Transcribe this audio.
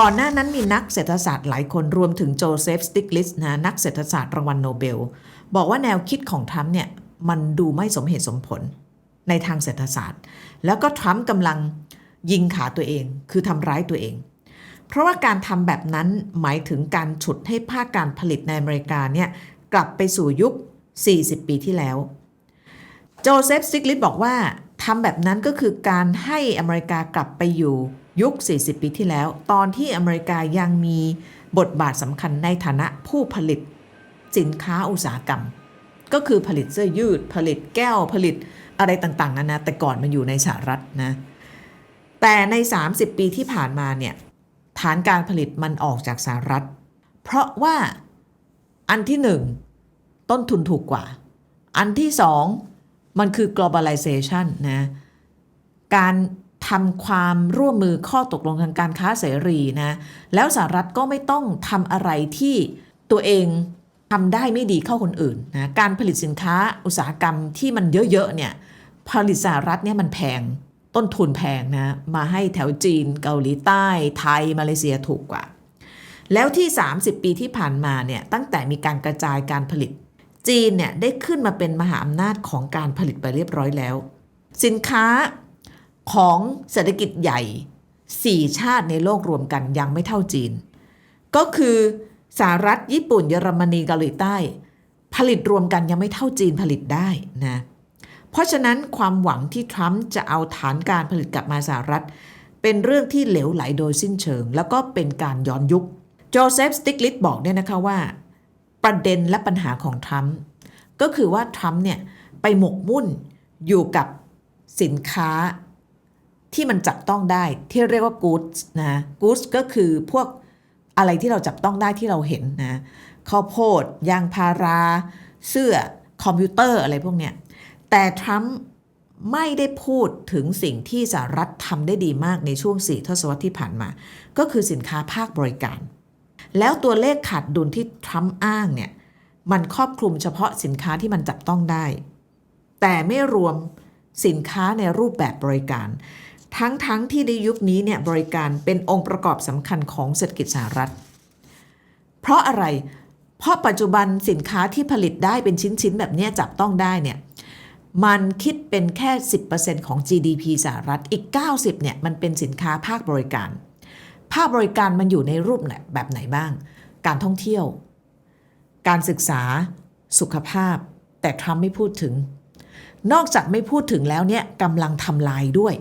ก่อนหน้านั้นมีนักเศรษฐศาสตร์หลายคนรวมถึงโจเซฟสติกลิสนะนักเศรษฐศาสตร์รางวัลโนเบล บอกว่าแนวคิดของทรัมป์เนี่ยมันดูไม่สมเหตุสมผลในทางเศรษฐศาสตร์ แล้วก็ทรัมป์กำลังยิงขาตัวเอง คือทำร้ายตัวเอง เพราะว่าการทำแบบนั้นหมายถึงการฉุดให้ภาคการผลิตในอเมริกาเนี่ยกลับไปสู่ยุค 40 ปีที่แล้ว โจเซฟซิกลิตบอกว่าทำแบบนั้นก็คือการให้อเมริกากลับไปอยู่ ยุค 40 ปีที่แล้ว ตอนที่อเมริกายังมีบทบาทสำคัญในฐานะผู้ผลิตสินค้าอุตสาหกรรม ก็คือผลิตเสื้อยืด ผลิตแก้วผลิตอะไรต่างๆนานาแต่ก่อนมันอยู่ในสหรัฐนะแต่ใน 30 ปีที่ผ่านมาเนี่ยฐานการผลิตมันออกจากสหรัฐ เพราะว่าอันที่หนึ่งต้นทุนถูกกว่า อันที่สองมันคือ globalization นะการ ทำความร่วมมือข้อตกลงทางการค้าเสรีนะแล้วสหรัฐก็ไม่ต้องทำอะไรที่ตัวเองทำได้ไม่ดีเข้าคนอื่นนะการผลิตสินค้าอุตสาหกรรมที่มันเยอะๆเนี่ยผลิตสหรัฐเนี่ยมันแพงต้นทุนแพงนะมาให้แถวจีนเกาหลีใต้ ไทย มาเลเซียถูกกว่า แล้วที่ 30 ปีที่ผ่านมาเนี่ยตั้งแต่มีการกระจายการผลิต จีนเนี่ยได้ขึ้นมาเป็นมหาอำนาจของการผลิตไปเรียบร้อยแล้ว สินค้า ของเศรษฐกิจใหญ่ 4 ชาติในโลกรวมกันยังไม่เท่าจีน ก็คือสหรัฐญี่ปุ่นเยอรมนีเกาหลีใต้ ผลิตรวมกันยังไม่เท่าจีนผลิตได้นะเพราะฉะนั้นความหวังที่ทรัมป์จะเอาฐานการผลิตกลับมาสหรัฐ เป็นเรื่องที่เหลวไหลโดยสิ้นเชิง แล้วก็เป็นการย้อนยุคโจเซฟสติกลิตบอกเนี่ยนะคะว่า ประเด็นและปัญหาของทรัมป์ก็คือว่าทรัมป์เนี่ยไปหมกมุ่นอยู่กับสินค้า ที่มันจับต้องได้ที่เรียกว่า goods นะ goods ก็คือพวกอะไรที่เราจับต้องได้ที่เราเห็นนะข้าวโพดยางพารา เสื้อคอมพิวเตอร์อะไรพวกเนี้ยแต่ทรัมป์ไม่ได้พูดถึงสิ่งที่สหรัฐทำได้ดีมากในช่วง 4 ทศวรรษที่ผ่านมา ก็คือสินค้าภาคบริการ แล้วตัวเลขขาดดุลที่ทรัมป์อ้างเนี่ยมันครอบคลุมเฉพาะสินค้าที่มันจับต้องได้ แต่ไม่รวมสินค้าในรูปแบบบริการ ทั้งๆทที่ในยุคนี้เนี่ยบริการเป็นองค์ประกอบสำคัญของเศรษฐกิจสหรัฐ เพราะอะไร เพราะปัจจุบันสินค้าที่ผลิตได้เป็นชิ้นๆ แบบนี้จับต้องได้เนี่ยมันคิดเป็นแค่ 10%ของ GDP สหรัฐอีก 90เนี่ยมันเป็นสินค้าภาคบริการ ภาคบริการมันอยู่ในรูปแบบไหนบ้าง การท่องเที่ยว การศึกษา สุขภาพ แต่ทรัมป์ไม่พูดถึง นอกจากไม่พูดถึงแล้วเนี่ยกำลังทำลายด้วย